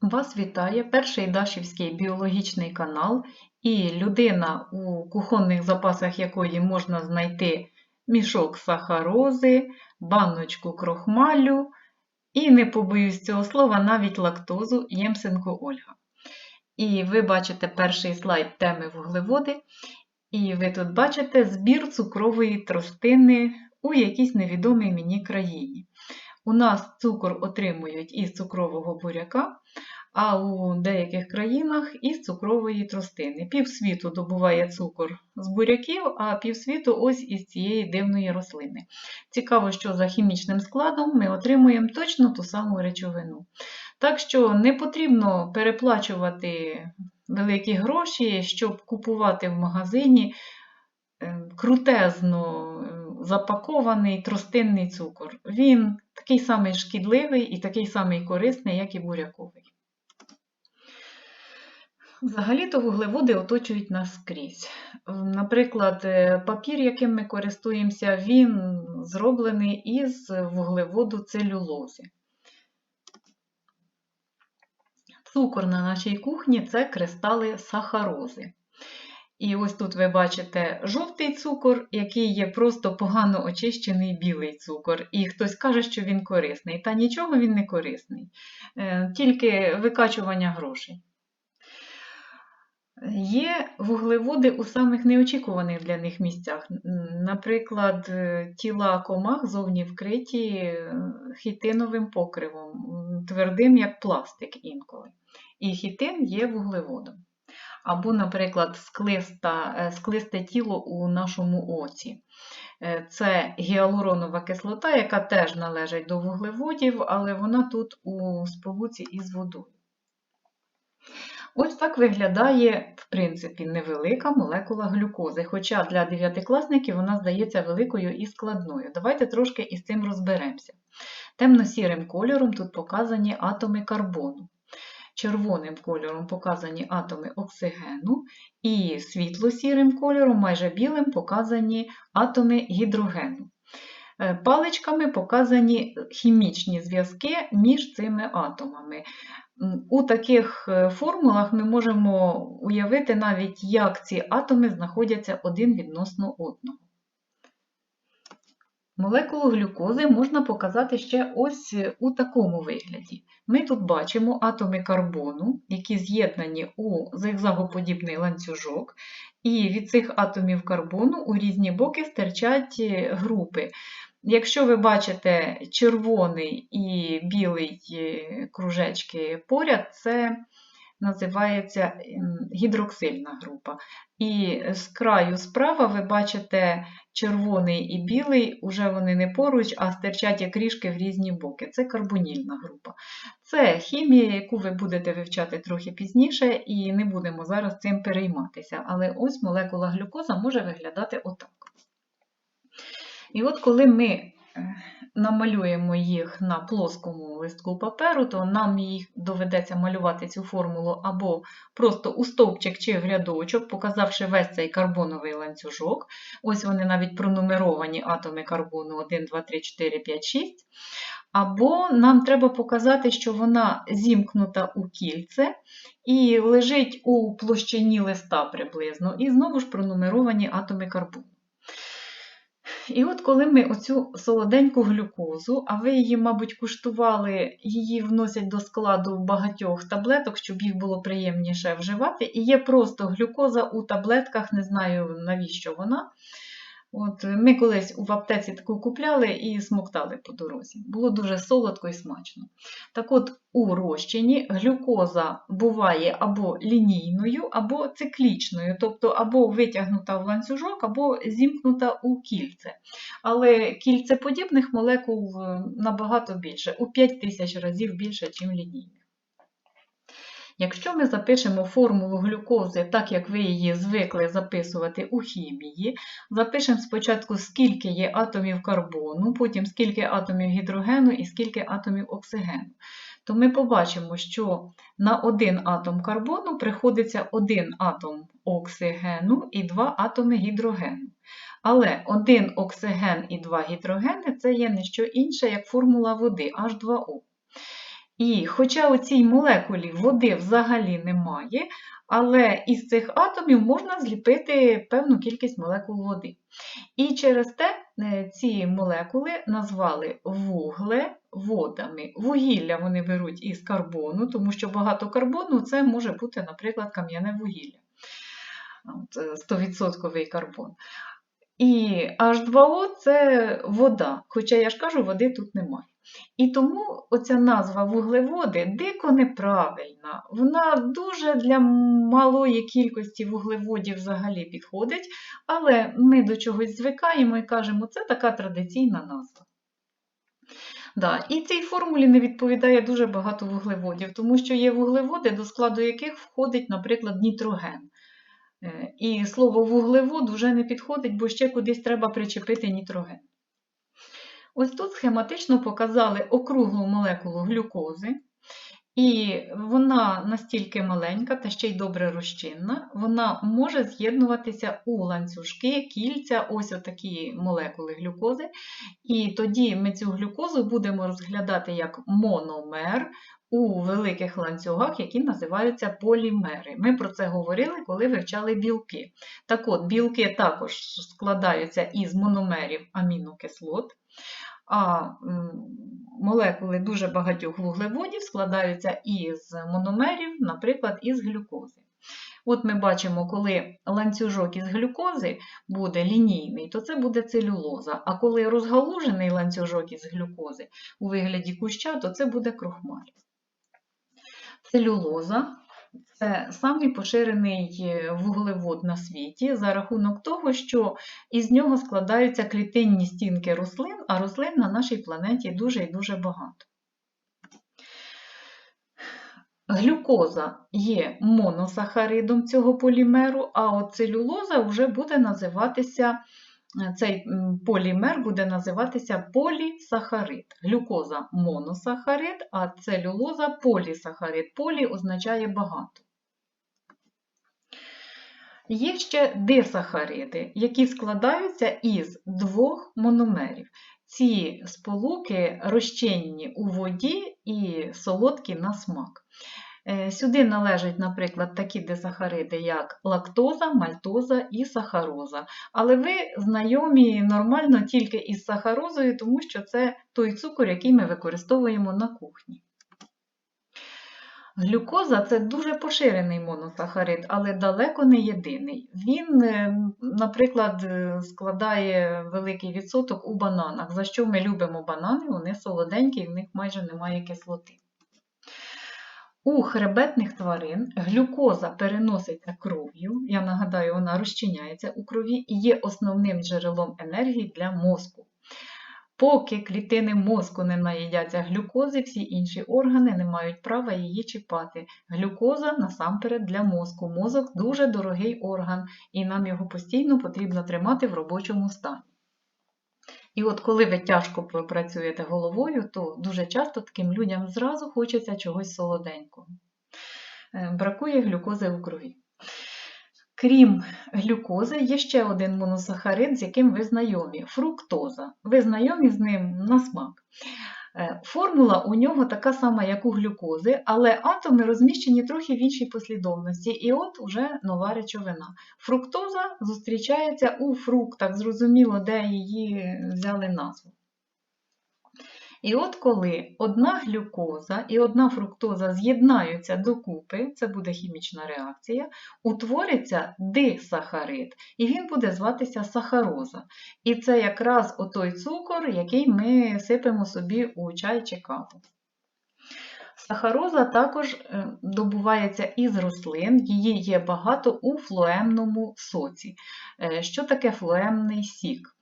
Вас вітає перший Дашівський біологічний канал і людина, у кухонних запасах якої можна знайти мішок сахарози, баночку крохмалю і, не побоюсь цього слова, навіть лактозу Ємсенко Ольга. І ви бачите перший слайд теми вуглеводи, і ви тут бачите збір цукрової тростини у якійсь невідомій мені країні. У нас цукор отримують із цукрового буряка, а у деяких країнах із цукрової тростини. Півсвіту добуває цукор з буряків, а півсвіту ось із цієї дивної рослини. Цікаво, що за хімічним складом ми отримуємо точно ту саму речовину. Так що не потрібно переплачувати великі гроші, щоб купувати в магазині е, крутезно е, запакований тростинний цукор. Він такий самий шкідливий і такий самий корисний, як і буряковий. Взагалі-то вуглеводи оточують нас скрізь. Наприклад, е, папір, яким ми користуємося, він зроблений із вуглеводу целюлози. Цукор на нашій кухні це кристали сахарози. І ось тут ви бачите жовтий цукор, який є просто погано очищений білий цукор. І хтось каже, що він корисний. Та нічого він не корисний, е, тільки викачування грошей. Є вуглеводи у самих неочікуваних для них місцях. Наприклад, е, тіла комах зовні вкриті е, хітиновим покривом, твердим як пластик інколи. І хітин є вуглеводом. Або, наприклад, склиста, е, склисте тіло у нашому оці. Це гіалуронова кислота, яка теж належить до вуглеводів, але вона тут у сполуці із водою. Ось так виглядає, в принципі, невелика молекула глюкози, хоча для дев'ятикласників вона здається великою і складною. Давайте трошки із цим розберемося. Темно-сірим кольором тут показані атоми карбону. Червоним кольором показані атоми оксигену, і світло-сірим кольором, майже білим, показані атоми гідрогену. Е, паличками показані хімічні зв'язки між цими атомами. У таких е, формулах ми можемо уявити навіть, як ці атоми знаходяться один відносно одного. Молекулу глюкози можна показати ще ось у такому вигляді. Ми тут бачимо атоми карбону, які з'єднані у зигзагоподібний ланцюжок, і від цих атомів карбону у різні боки стирчать групи. Якщо ви бачите червоний і білий е, кружечки поряд, це називається гідроксильна група. І з краю справа ви бачите червоний і білий, уже вони не поруч, а стирчать як ріжки в різні боки. Це карбонільна група. Це хімія, яку ви будете вивчати трохи пізніше, і не будемо зараз цим перейматися. Але ось молекула глюкоза може виглядати отак. І от коли ми намалюємо їх на плоскому листку паперу, то нам їх доведеться малювати цю формулу або просто у стовпчик чи в рядочок, показавши весь цей карбоновий ланцюжок. Ось вони навіть пронумеровані атоми карбону 1, 2, 3, 4, 5, 6. Або нам треба показати, що вона зімкнута у кільце і лежить у площині листа приблизно, і знову ж пронумеровані атоми карбону. І от коли ми оцю солоденьку глюкозу, а ви її, мабуть, куштували, її вносять до складу багатьох таблеток, щоб їх було приємніше вживати. І є просто глюкоза у таблетках, не знаю навіщо вона. От Ми колись в аптеці таку купляли і смоктали по дорозі. Було дуже солодко і смачно. Так от, у розчині глюкоза буває або лінійною, або циклічною, тобто або витягнута в ланцюжок, або зімкнута у кільце. Але кільцеподібних молекул е, набагато більше, у 5 тисяч разів більше, ніж лінійних. Якщо ми запишемо формулу глюкози, так як ви її звикли записувати у хімії, запишемо спочатку, скільки є атомів карбону, потім скільки атомів гідрогену і скільки атомів оксигену, то ми побачимо, що на один атом карбону приходиться один атом оксигену і два атоми гідрогену. Але один оксиген і два гідрогени це є не що інше, як формула води H2O. І хоча у цій молекулі води взагалі немає, але із цих атомів можна зліпити певну кількість молекул води. І через те е, ці молекули назвали вуглеводами. Вугілля вони беруть із карбону, тому що багато карбону це може бути, наприклад, кам'яне вугілля. 100% карбон. І H2O це вода, хоча я ж кажу, води тут немає. І тому оця назва вуглеводи дико неправильна. Вона дуже для малої кількості вуглеводів взагалі підходить, але ми до чогось звикаємо і кажемо, це така традиційна назва. Да, І цій формулі не відповідає дуже багато вуглеводів, тому що є вуглеводи, до складу яких входить, наприклад, нітроген. Е, і слово вуглевод вже не підходить, бо ще кудись треба причепити нітроген. Ось тут схематично показали округлу молекулу глюкози, і вона настільки маленька та ще й добре розчинна, вона може з'єднуватися у ланцюжки, кільця, ось отакі молекули глюкози. І тоді ми цю глюкозу будемо розглядати як мономер у великих ланцюгах, які називаються полімери. Ми про це говорили, коли вивчали білки. Так от, білки також складаються із мономерів амінокислот а молекули дуже багатьох вуглеводів складаються із мономерів, наприклад, із глюкози. От ми бачимо, коли ланцюжок із глюкози буде лінійний, то це буде целюлоза. А коли розгалужений ланцюжок із глюкози у вигляді куща, то це буде крохмаль. Целюлоза це самий поширений е, вуглевод на світі за рахунок того, що із нього складаються клітинні стінки рослин, а рослин на нашій планеті дуже і дуже багато. Глюкоза є моносахаридом цього полімеру, а от целюлоза вже буде називатися цей полімер буде називатися полісахарид. Глюкоза моносахарид, а целюлоза полісахарид. Полі означає багато. Є ще дисахариди, які складаються із двох мономерів. Ці сполуки розчинні у воді і солодкі на смак. Е, сюди належать, наприклад, такі дисахариди, як лактоза, мальтоза і сахароза. Але ви знайомі нормально тільки із сахарозою, тому що це той цукор, який ми використовуємо на кухні. Глюкоза це дуже поширений моносахарид, але далеко не єдиний. Він, е, наприклад, е, складає великий відсоток у бананах. За що ми любимо банани, вони солоденькі, в них майже немає кислоти. У хребетних тварин глюкоза переноситься кров'ю, я нагадаю, вона розчиняється у крові і є основним джерелом енергії для мозку. Поки клітини мозку не наїдяться глюкози, всі інші органи не мають права її чіпати. Глюкоза насамперед для мозку. Мозок дуже дорогий орган, і нам його постійно потрібно тримати в робочому стані. І от коли ви тяжко працюєте головою, то дуже часто таким людям зразу хочеться чогось солоденького. Е, бракує глюкози у крові. Крім глюкози, є ще один моносахарид, з яким ви знайомі фруктоза. Ви знайомі з ним на смак. Е, формула у нього така сама, як у глюкози, але атоми розміщені трохи в іншій послідовності, і от уже нова речовина. Фруктоза зустрічається у фруктах, зрозуміло, де її взяли назву. І от коли одна глюкоза і одна фруктоза з'єднаються докупи, це буде хімічна реакція, утвориться дисахарид, і він буде зватися сахароза. І це якраз отой цукор, який ми сипемо собі у чай чи каву. Сахароза також е, добувається із рослин, її є багато у флоемному соці. Е, що таке флоемний сік?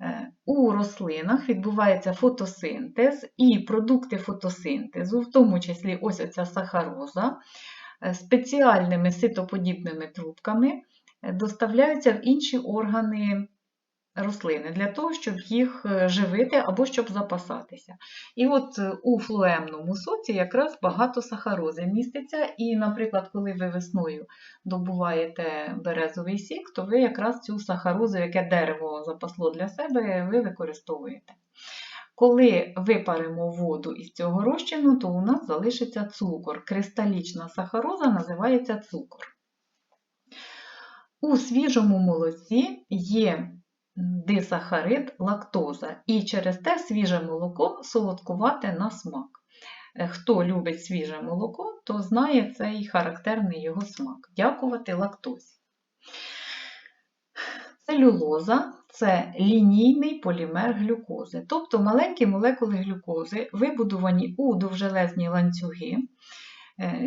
Е, у рослинах відбувається фотосинтез і продукти фотосинтезу, в тому числі ось оця сахароза, е, спеціальними ситоподібними трубками е, доставляються в інші органи рослини для того, щоб їх е, живити або щоб запасатися. І от е, у флуемному соці якраз багато сахарози міститься, і, наприклад, коли ви весною добуваєте березовий сік, то ви якраз цю сахарозу, яке дерево запасло для себе, ви використовуєте. Коли випаримо воду із цього розчину, то у нас залишиться цукор. Кристалічна сахароза називається цукор. У свіжому молоці є дисахарид лактоза, і через те свіже молоко солодкувате на смак. Е, Хто любить свіже молоко, то знає цей характерний його смак. Дякувати лактозі. Целюлоза це лінійний полімер глюкози, тобто маленькі молекули глюкози, вибудовані у довжелезні ланцюги,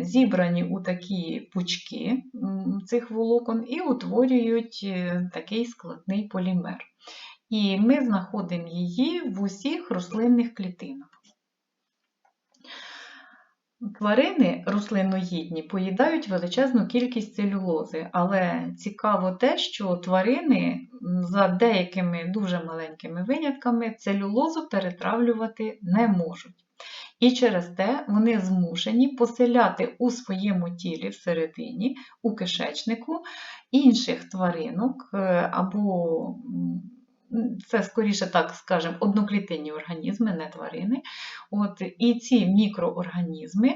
зібрані у такі пучки цих волокон і утворюють е, такий складний полімер. І ми знаходимо її в усіх рослинних клітинах. Тварини рослиноїдні поїдають величезну кількість целюлози, але цікаво те, що тварини за деякими дуже маленькими винятками целюлозу перетравлювати не можуть. І через те вони змушені поселяти у своєму тілі всередині, у кишечнику інших тваринок е, або це скоріше так скажемо, одноклітинні організми, не тварини. От, І ці мікроорганізми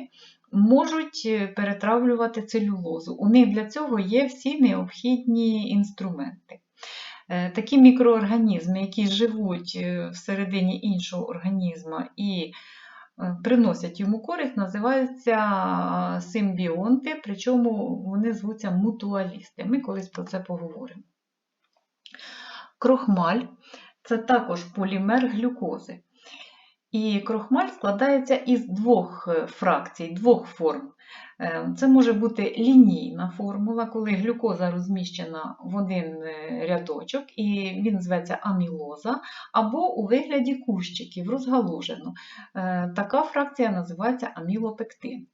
можуть е, перетравлювати целюлозу. У них для цього є всі необхідні інструменти. Е, Такі мікроорганізми, які живуть всередині іншого організму і приносять йому користь, називаються симбіонти, причому вони звуться мутуалісти. Ми колись про це поговоримо. Крохмаль це також полімер глюкози. І крохмаль складається із двох е, фракцій, двох форм. Е, Це може бути лінійна формула, коли глюкоза розміщена в один е, рядочок, і він зветься амілоза, або у вигляді кущиків розгалужено. Така фракція називається амілопектин.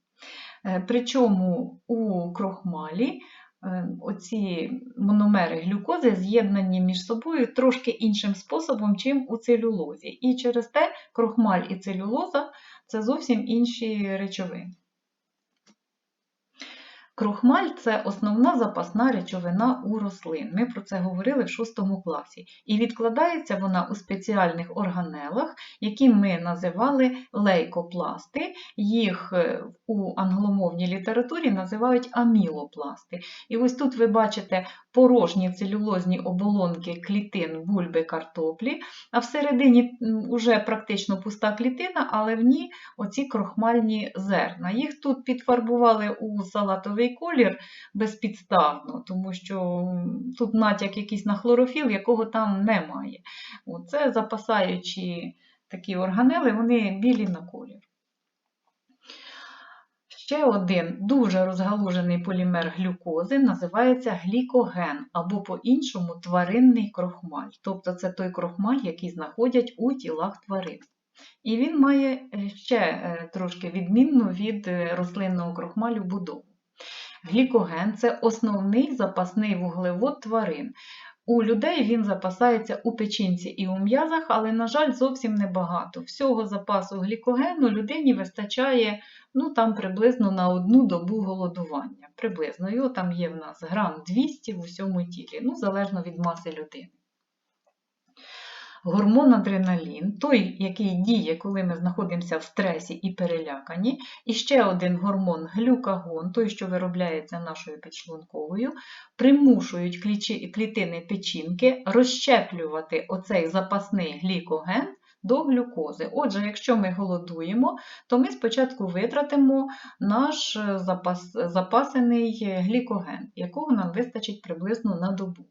Причому у крохмалі оці мономери глюкози з'єднані між собою трошки іншим способом, чим у целюлозі. І через те крохмаль і целюлоза це зовсім інші речовини. Крохмаль це основна запасна речовина у рослин. Ми про це говорили в 6 класі. І відкладається вона у спеціальних органелах, які ми називали лейкопласти. Їх е, у англомовній літературі називають амілопласти. І ось тут ви бачите порожні целюлозні оболонки клітин бульби картоплі, а всередині вже практично пуста клітина, але в ній оці крохмальні зерна. Їх тут підфарбували у салатовий колір безпідставно, тому що тут натяк якийсь на хлорофіл, якого там немає. Оце запасаючі такі органели, вони білі на колір. Ще один дуже розгалужений полімер глюкози називається глікоген, або по-іншому тваринний крохмаль. Тобто це той крохмаль, який знаходять у тілах тварин. І він має ще е, трошки відмінну від е, рослинного крохмалю будову. Глікоген це основний запасний вуглевод тварин. У людей він запасається у печінці і у м'язах, але, на жаль, зовсім небагато. Всього запасу глікогену людині вистачає ну, там, приблизно на одну добу голодування. Приблизно. Його там є в нас грам 200 в усьому тілі, ну, залежно від маси людини. Гормон адреналін, той, який діє, коли ми знаходимося в стресі і перелякані, і ще один гормон глюкагон, той, що виробляється нашою підшлунковою, примушують клітини печінки розщеплювати оцей запасний глікоген до глюкози. Отже, якщо ми голодуємо, то ми спочатку витратимо наш запас, запасений глікоген, якого нам вистачить приблизно на добу.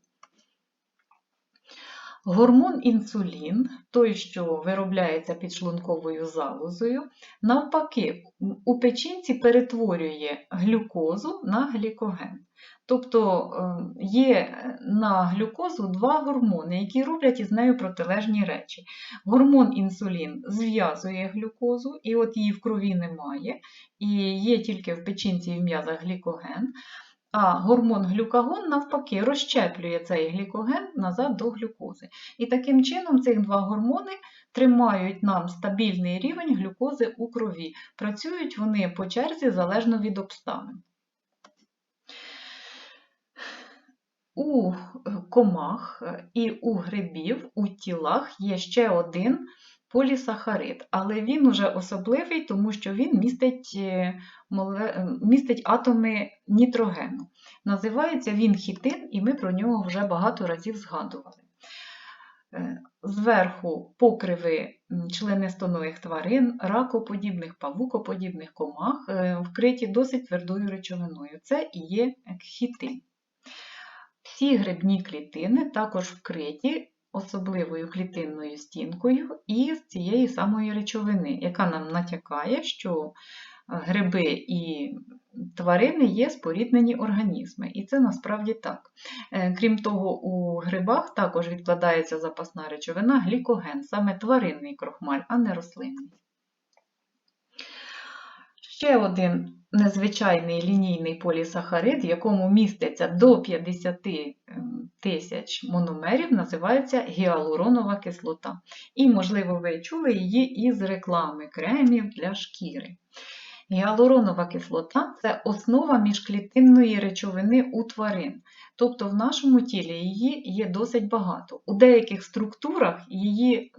Гормон інсулін, той, що виробляється підшлунковою залозою, навпаки, у печінці перетворює глюкозу на глікоген. Тобто є на глюкозу два гормони, які роблять із нею протилежні речі. Гормон інсулін зв'язує глюкозу, і от її в крові немає, і є тільки в печінці і в м'язах глікоген. А гормон глюкагон, навпаки, розщеплює цей глікоген назад до глюкози. І таким чином цих два гормони тримають нам стабільний рівень глюкози у крові. Працюють вони по черзі залежно від обставин. У комах і у грибів у тілах є ще один полісахарид, але він уже особливий, тому що він містить, е, е, містить атоми нітрогену. Називається він хітин, і ми про нього вже багато разів згадували. Е, Зверху покриви членистоногих тварин, ракоподібних, павукоподібних комах вкриті досить твердою речовиною. Це і є хітин. Всі грибні клітини також вкриті особливою клітинною стінкою і з цієї самої речовини, яка нам натякає, що е, гриби і тварини є споріднені організми. І це насправді так. Е, Крім того, у грибах також відкладається запасна речовина глікоген, саме тваринний крохмаль, а не рослинний. Ще один незвичайний лінійний полісахарид, в якому міститься до 50 ем, тисяч мономерів, називається гіалуронова кислота. І, можливо, ви чули її із реклами кремів для шкіри. Гіалуронова кислота це основа міжклітинної речовини у тварин. Тобто в нашому тілі її є досить багато. У деяких структурах її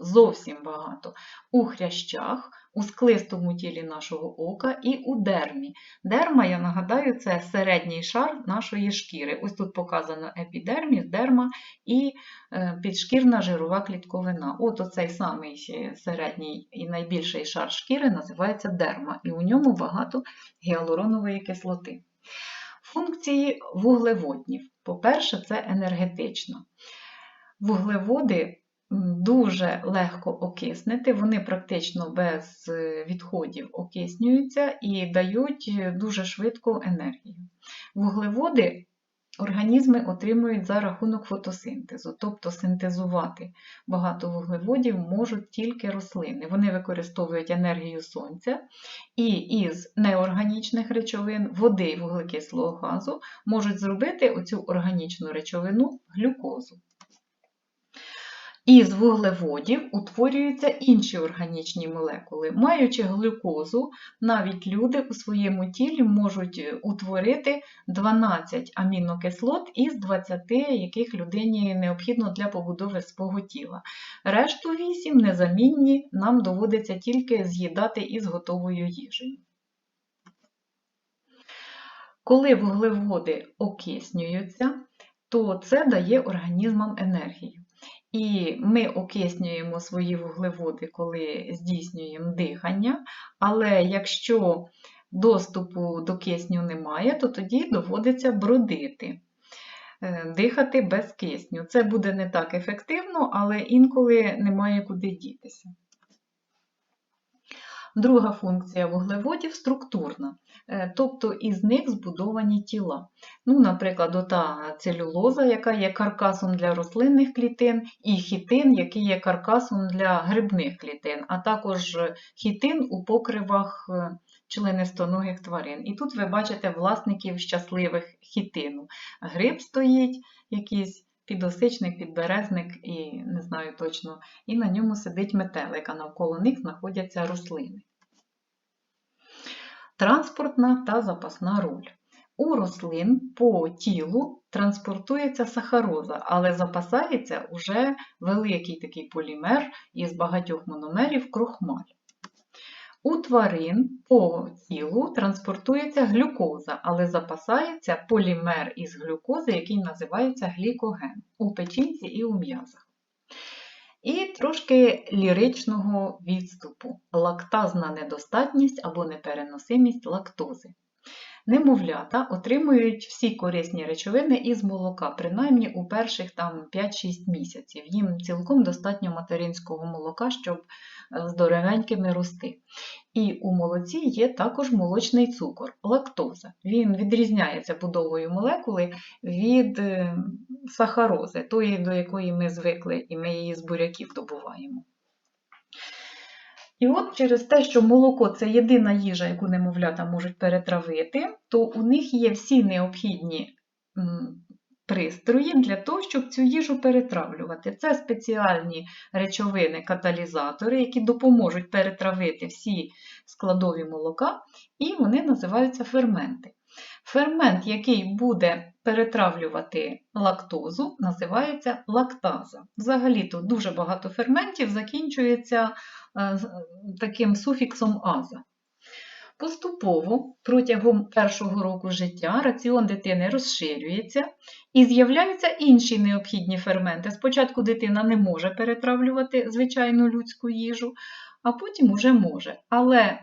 зовсім багато. У хрящах, у склистому тілі нашого ока і у дермі. Дерма, я нагадаю, це середній шар нашої шкіри. Ось тут показано епідерміс, дерма і е, підшкірна жирова клітковина. От оцей самий середній і найбільший шар шкіри називається дерма, і у ньому багато гіалуронової кислоти. Функції вуглеводнів. По-перше, це енергетично. Вуглеводи дуже легко окиснити, вони практично без е, відходів окиснюються і дають е, дуже швидко енергію. Вуглеводи організми отримують за рахунок фотосинтезу, тобто синтезувати багато вуглеводів можуть тільки рослини. Вони використовують енергію сонця і із неорганічних речовин, води і вуглекислого газу можуть зробити оцю органічну речовину глюкозу. Із вуглеводів утворюються інші органічні молекули. Маючи глюкозу, навіть люди у своєму тілі можуть е, утворити 12 амінокислот із 20, яких людині необхідно для побудови свого тіла. Решту 8 незамінні нам доводиться тільки з'їдати із готовою їжею. Коли вуглеводи окиснюються, то це дає організмам енергію. І ми окиснюємо свої вуглеводи, коли здійснюємо дихання, але якщо доступу до кисню немає, то тоді доводиться бродити, е, дихати без кисню. Це буде не так ефективно, але інколи немає куди дітися. Друга функція вуглеводів структурна, е, тобто із них збудовані тіла. Ну, Наприклад, ота целюлоза, яка є каркасом для рослинних клітин, і хітин, який є каркасом для грибних клітин, а також хітин у покривах е, членистоногих тварин. І тут ви бачите власників щасливих хітину. Гриб стоїть якийсь. Підосичник, підберезник і не знаю точно, і на ньому сидить метелик, а навколо них знаходяться рослини. Транспортна та запасна роль. У рослин по тілу транспортується сахароза, але запасається уже великий такий полімер із багатьох мономерів крохмаль. У тварин по тілу транспортується глюкоза, але запасається полімер із глюкози, який називається глікоген у печінці і у м'язах. І трошки ліричного відступу лактазна недостатність або непереносимість лактози. Немовлята отримують всі корисні речовини із молока, принаймні у перших там 5-6 місяців. Їм цілком достатньо материнського молока, щоб здоровенькими рости. І у молоці є також молочний цукор, лактоза. Він відрізняється будовою молекули від е, сахарози, тої, до якої ми звикли, і ми її з буряків добуваємо. І от через те, що молоко це єдина їжа, яку немовлята можуть перетравити, то у них є всі необхідні пристрої для того, щоб цю їжу перетравлювати. Це спеціальні речовини, каталізатори, які допоможуть перетравити всі складові молока, і вони називаються ферменти. Фермент, який буде перетравлювати лактозу, називається лактаза. Взагалі-то дуже багато ферментів закінчується е, таким суфіксом аза. Поступово протягом першого року життя раціон дитини розширюється і з'являються інші необхідні ферменти. Спочатку дитина не може перетравлювати звичайну людську їжу, а потім уже може. Але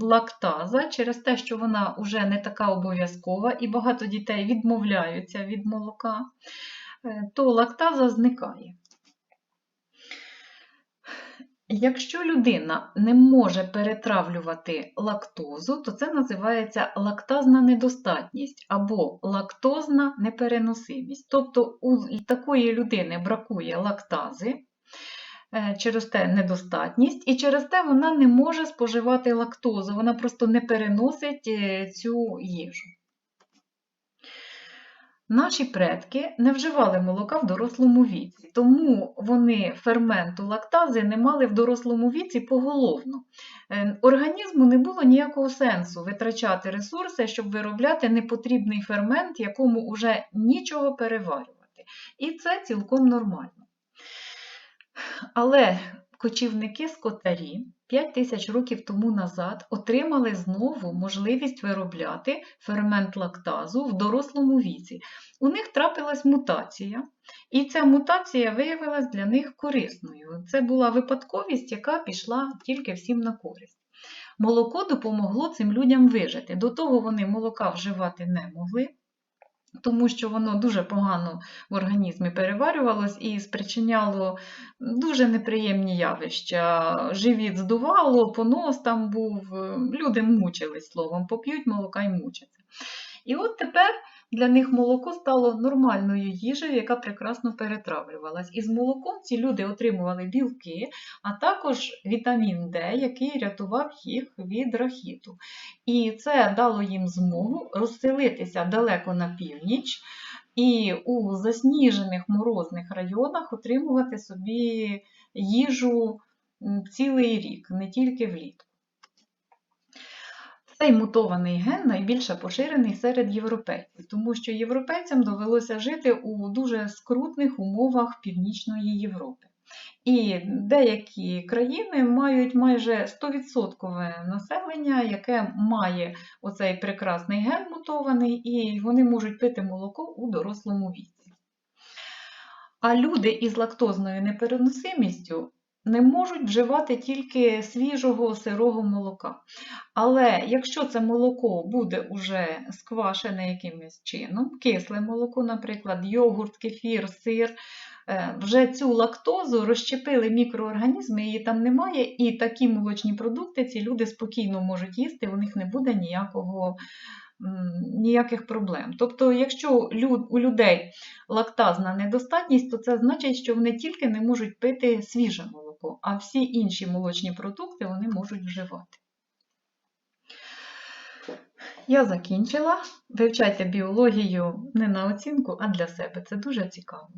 лактаза, через те, що вона вже не така обов'язкова, і багато дітей відмовляються від молока, е, то лактаза зникає. Якщо людина не може перетравлювати лактозу, то це називається лактазна недостатність або лактозна непереносимість. Тобто у такої людини бракує лактази, е, через те недостатність, і через те вона не може споживати лактозу, вона просто не переносить е, цю їжу. Наші предки не вживали молока в дорослому віці, тому вони ферменту лактази не мали в дорослому віці поголовно. Е, Організму не було ніякого сенсу витрачати ресурси, щоб виробляти непотрібний фермент, якому вже нічого переварювати. І це цілком нормально. Але кочівники-скотарі 5 тисяч років тому назад отримали знову можливість виробляти фермент лактазу в дорослому віці. У них трапилась мутація, і ця мутація виявилась для них корисною. Це була випадковість, яка пішла тільки всім на користь. Молоко допомогло цим людям вижити. До того вони молока вживати не могли, тому що воно дуже погано в організмі переварювалось і спричиняло дуже неприємні явища. Живіт здувало, понос там був, люди мучились словом, поп'ють молока і мучаться. І от тепер для них молоко стало нормальною їжею, яка прекрасно перетравлювалась. І з молоком ці люди отримували білки, а також вітамін Д, який рятував їх від рахіту. І це дало їм змогу розселитися далеко на північ і у засніжених морозних районах отримувати собі їжу цілий рік, не тільки влітку. Цей мутований ген найбільше поширений серед європейців, тому що європейцям довелося жити у дуже скрутних умовах Північної Європи. І деякі країни мають майже 100% населення, яке має оцей прекрасний ген мутований, і вони можуть пити молоко у дорослому віці. А люди із лактозною непереносимістю не можуть вживати тільки свіжого сирого молока. Але якщо це молоко буде уже сквашене якимось чином, кисле молоко, наприклад, йогурт, кефір, сир, е, вже цю лактозу розщепили мікроорганізми, її там немає, і такі молочні продукти ці люди спокійно можуть їсти, у них не буде ніякого, ніяких проблем. Тобто, якщо у людей лактазна недостатність, то це значить, що вони тільки не можуть пити свіже молоко, а всі інші молочні продукти вони можуть вживати. Я закінчила. Вивчайте біологію не на оцінку, а для себе. Це дуже цікаво.